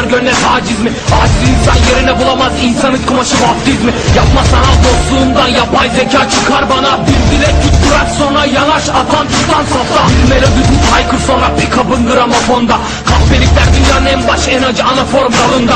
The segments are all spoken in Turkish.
bunlar gönle taciz mi? Aciz insan yerine bulamaz. İnsanın kumaşı vaftiz mi? Yapma sanal dostluğundan yapay zeka çıkar bana. Bir dilek tut bırak sonra yanaş. Atan tutan safta Bir melodi tut haykır sonra pick-up'ın gramofonda Kahpelikler dünyanın en baş en acı ana form dalında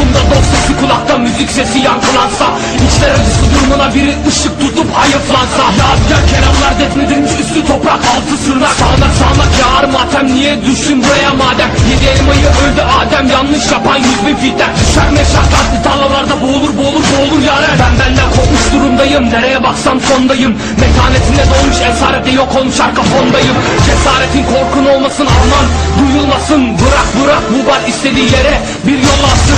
Kapımda dost sesi kulakta müzik sesi yankılansa İçler acısı durumuna biri ışık tutup hayıflansa. Yadigar kelamlar defnedilmiş üstü toprak altı sırnak. Sağnak sağnak yağar matem niye düştün buraya madem? Yedi elmayı öldü Adem yanlış yapan yüz bin fitten Düşer meşakkatli tarlalarda boğulur boğulur boğulur yaren. Ben benden kopmuş durumdayım nereye baksam sondayım. Metanetinde doğmuş esarette yok olmuş arka fondayım. Cesaretin korkun olmasın aman duyulmasın. Bırak bırak bu bar istediği yere bir yol alsın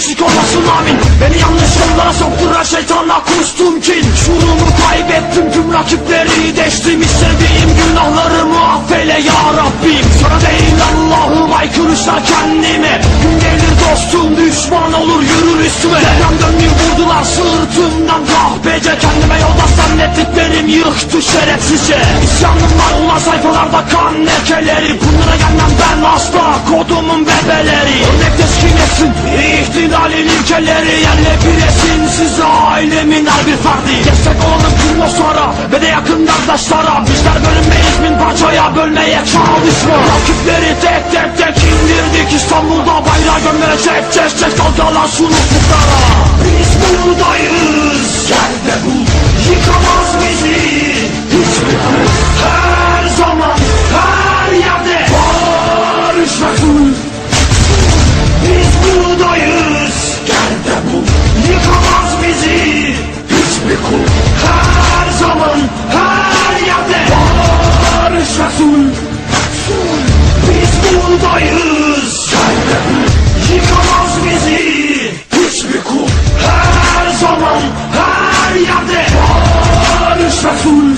Eşlik olmasın amin. Beni yanlış yollara sokturan şeytanla kustum kin. Şuurumu kaybettim tüm rakipleri deştim İstediğim günahlarımı affeyle ya Rabbim. Sana değil Allah'ım aykırışlar kendime. Gün gelir dostum düşman olur yürür üstüme. Deprem vurdular sırtımdan kahpece Kendime yolda zannettiklerim yıktı şerefsizce İsyanım var ulan sayfalarda kan lekeleri Bunlara gelmem ben asla kodumun bebeleri. Örnek teskin etsin? İhtilalin ilkeleri Yerle bir esin size ailemin her bir ferdi. Destek olalım tüm dostlara ve de yakın kardeşlara Bizler bölünmeyiz bölmeye çalışma Rakipleri tek tek tek indirdik. İstanbul'da bayrağı gömmeye çek çek çek dalgalan suluklara Biz buradayız Buradayız Yıkamaz bizi. Hiçbir kul Her zaman her yerde. Barış Resul.